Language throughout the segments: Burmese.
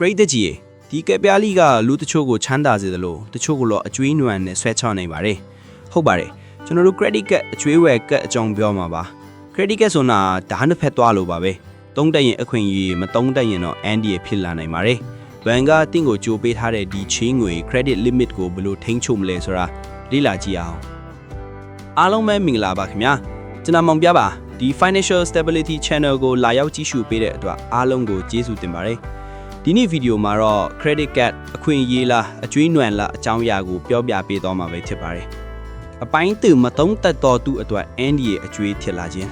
ပရိသတ်ကြီးရေဒီကက်ပြားလီကလူတချို့ကိုချမ်းသာစေသလိုတချို့ကတော့အကျွေးနွမ်းနဲ့ဆွဲချနိုင်ပါတယ်ဟုတ်ပါတယ်ကျွန်တော်တို့ credit card အကျွေးဝယ်ကတ်အကြောင်းပြောမှာပါ credit card ဆိုတာဓာတ်နှစ်ဖက်သွားလို့ပါပဲသုံးတက်ရင်အခွင့်အရေးမသုံးတက်ရင်တော့ andy ဖြစ်လာနိုင်ပါတယ်ဘန်ကတင့်ကိုကြိုးပေးထားတဲ့ဒီချင်းငွေ credit limit ကိုဘယ်လိုထိန်းချုပ်မလဲဆိုတာလေ့လာကြည့်အောင်အားလုံးပဲမင်္ဂလာပါခင်ဗျာကျွန်တော်မောင်ပြပါဒီ financial stability channel ကိုလာရောက်ကြည့်ရှုပေးတဲ့အတွက်အားလုံးကိုကျေးဇူးတင်ပါတယ် ဒီနေ့ဗီဒီယိုမှာတော့ credit card အခွင့်အရေးလားအကျွေးနွမ်းလားအကြောင်းအရာကိုပြောပြပေးသွားမှာပဲဖြစ်ပါတယ်။အပိုင်းသူမသုံးသက်တော်သူအတွက် ND ရဲ့အကျွေးဖြစ်လာခြင်း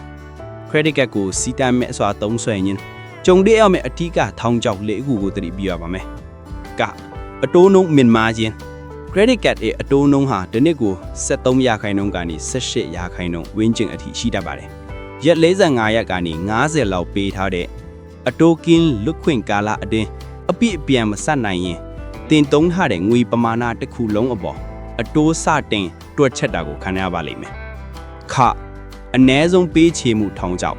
credit card ကိုစီတမ်းမဲ့စွာသုံးဆွဲခြင်းကြုံတွေ့ရမယ့်အထီးကထောင်ချောက်လေးခုကိုသတိပြုရပါမယ်။ကအတိုးနှုန်းမြင့်မားခြင်း credit card ရဲ့အတိုးနှုန်းဟာတစ်နှစ်ကို73ရာခိုင်နှုန်းကနေ18ရာခိုင်နှုန်းဝန်းကျင်အထိရှိတတ်ပါတယ်။ရက်45ရက်ကနေ90လောက်ပေးထားတဲ့အတိုးကင်းလွတ်ခွင့်ကာလအတွင်း အပြည့်အပြန်မဆက်နိုင်ရင်တင်တုံးထားတဲ့ငွေပမာဏတစ်ခုလုံးအပေါ်အတိုးစတင်တွက်ချက်တာကိုခံရပါလိမ့်မယ်။ခအ ਨੇ ဆုံးပေးချေမှုထောင်ချောက်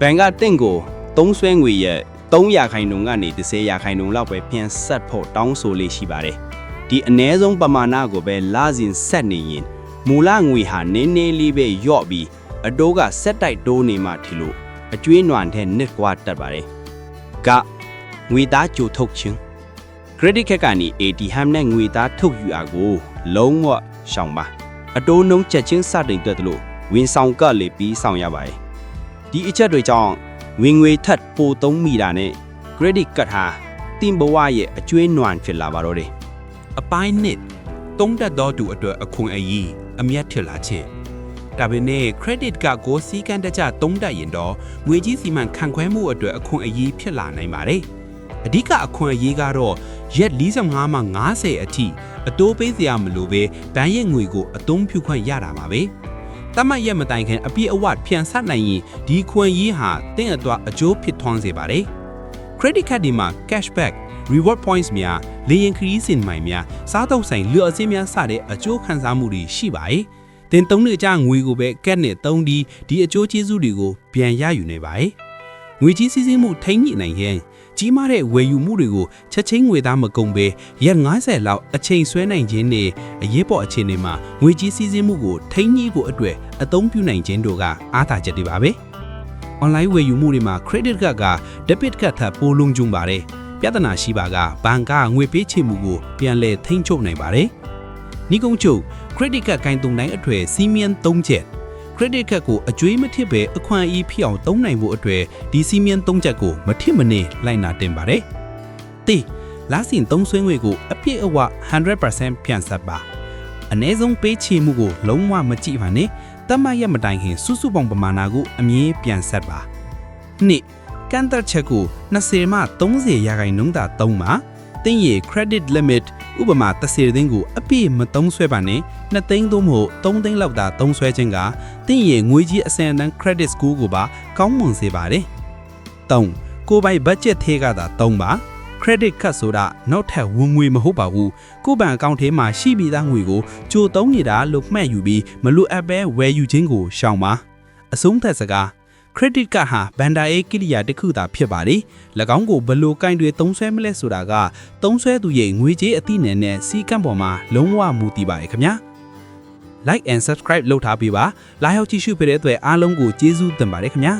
ဘဏ်ကတင့်ကိုသုံးဆွဲငွေရဲ့300ခိုင်နှုန်းကနေ30ရာခိုင်နှုန်းလောက်ပဲပြန်ဆက်ဖို့တောင်းဆိုလေးရှိပါတယ်။ဒီအ ਨੇ ဆုံးပမာဏကိုပဲလာစဉ်ဆက်နေရင်မူလငွေဟာနည်းနည်းလေးပဲယော့ပြီးအတိုးကဆက်တိုက်တိုးနေမှထီလို့အကျွေးနွမ်းတဲ့နှစ်ကွာတက်ပါတယ်။က ငွေသားကြိုထုတ်ခြင်း credit card ကနေ ATM နဲ့ငွေသားထုတ်ယူအားကို လုံးဝရှောင်ပါအတိုးနှုံးချက်ချင်းစတင်တွက်တယ်လို့ဝင်ဆောင်ကလေးပြီးဆောင်ရပါတယ်ဒီအချက်တွေကြောင့်ဝင်ငွေထပ်ပိုသုံးမိတာနဲ့ credit card ဟာတင်ဘဝရဲ့အကျွေးနွမ်းဖြစ်လာပါတော့တယ်အပိုင်းနှစ်တုံးတက်သောသူအတွက်အခွင့်အရေးအမျက်ထစ်လာခြင်းဒါပေမဲ့ credit ကကိုစီးကန်းတကြတုံးတက်ရင်တော့ငွေကြီးစီမံခန့်ခွဲမှုအတွက်အခွင့်အရေးဖြစ်လာနိုင်ပါတယ် အဓိကအခွင့်အရေးကတော့ရက်45မှ90အထိအတိုးပေးစရာမလိုပဲဘဏ်ရဲ့ငွေကိုအသုံးပြုခွင့်ရတာပါပဲတမတ်ရက်မတိုင်ခင်အပြည့်အဝဖြန်ဆက်နိုင်ရင်ဒီခွင့်ရေးဟာတင့်အတွက်အကျိုးဖြစ်ထွန်းစေပါတယ် credit card ဒီမှာ cashback reward points များလေရင်ခရီးစင်မိုင်များစားတုပ်ဆိုင်လျော်အစင်းများစတဲ့အကျိုးခံစားမှုတွေရှိပါတယ်။တင်သုံးနေကြငွေကိုပဲကက်နဲ့သုံးဒီဒီအကျိုးကျေးဇူးတွေကိုပြန်ရယူနေပါတယ်။ငွေကြီးစည်းစိမ်မှုထိန်းညှိနိုင်ရင် ကြီးမားတဲ့ဝယ်ယူမှုတွေကိုချက်ချင်းငွေသားမကုန်ပဲရက်90လောက်အချိန်ဆွဲနိုင်ခြင်းနဲ့အရေးပေါ်အခြေအနေမှာငွေကြီးစည်းစိမ်မှုကိုထိန်းညှိဖို့အတွက်အသုံးပြုနိုင်ခြင်းတို့ကအားသာချက်တွေပါပဲ။ online ဝယ်ယူမှုတွေမှာ credit card က debit card ထပ်ပိုလုံးကျုံပါတယ်။ပြဿနာရှိပါကဘဏ်ကငွေပေးချေမှုကိုပြန်လည်ထိန်းချုပ်နိုင်ပါတယ်။နီကုံချုပ် credit card ကိုင်တုံတိုင်းအထွေစီမီယံ3ချက် credit card ကိုအကျွေးမထစ်ပဲအခွင့်အရေးဖြစ်အောင်သုံးနိုင်ဖို့အတွက်ဒီစီမီယံ3ချက်ကိုမထစ်မနေလိုက်နာတင်ပါတယ်။တေလာစင်သုံးဆွဲငွေကိုအပြည့်အဝ100%ပြန်ဆက်ပါ။အ ਨੇ ဆုံးပေးချေမှုကိုလုံးဝမကြည့်ပါနဲ့တတ်မှတ်ရမတိုင်ခင်စုစုပေါင်းပမာဏကိုအမြဲပြန်ဆက်ပါနှစ်ကန့်သက်ချက်ကို20မှ30ရာခိုင်နှုန်းသာသုံးပါ တင်းရဲ့ credit limit ဥပမာ30သိန်းကိုအပြည့်မသုံးဆွဲပါနဲ့2သိန်းသို့မဟုတ်3သိန်းလောက်သာသုံးဆွဲခြင်းကတင်းရဲ့ငွေကြီးအစံတန်း credit score ကိုပါကောင်းမွန်စေပါတယ်3ကိုယ်ပိုင် budget ထဲကသာသုံးပါ credit card ဆိုတာနောက်ထပ်ဝင်ငွေမဟုတ်ပါဘူးကိုယ့်ဘဏ်အကောင့်ထဲမှာရှိပြီးသားငွေကိုကြိုသုံးနေတာလို့မှတ်ယူပြီးမလိုအပ်ပဲဝယ်ယူခြင်းကိုရှောင်ပါအဆုံးသက်စကား credit card ဟာဘန်ဒါရေးကိရိယာတစ်ခုသာဖြစ်ပါတယ်၎င်းကိုဘယ်လိုကင်တွေသုံးဆွဲမလဲဆိုတာကသုံးဆွဲသူရဲ့ငွေကြေးအသိဉာဏ်နဲ့စီကံပေါ်မှာလုံးဝမူတည်ပါတယ်ခင်ဗျာ like and subscribe လုပ်ထားပေးပါလာရောက်ကြည့်ရှုပေးတဲ့အတွက်အားလုံးကိုကျေးဇူးတင်ပါတယ်ခင်ဗျာ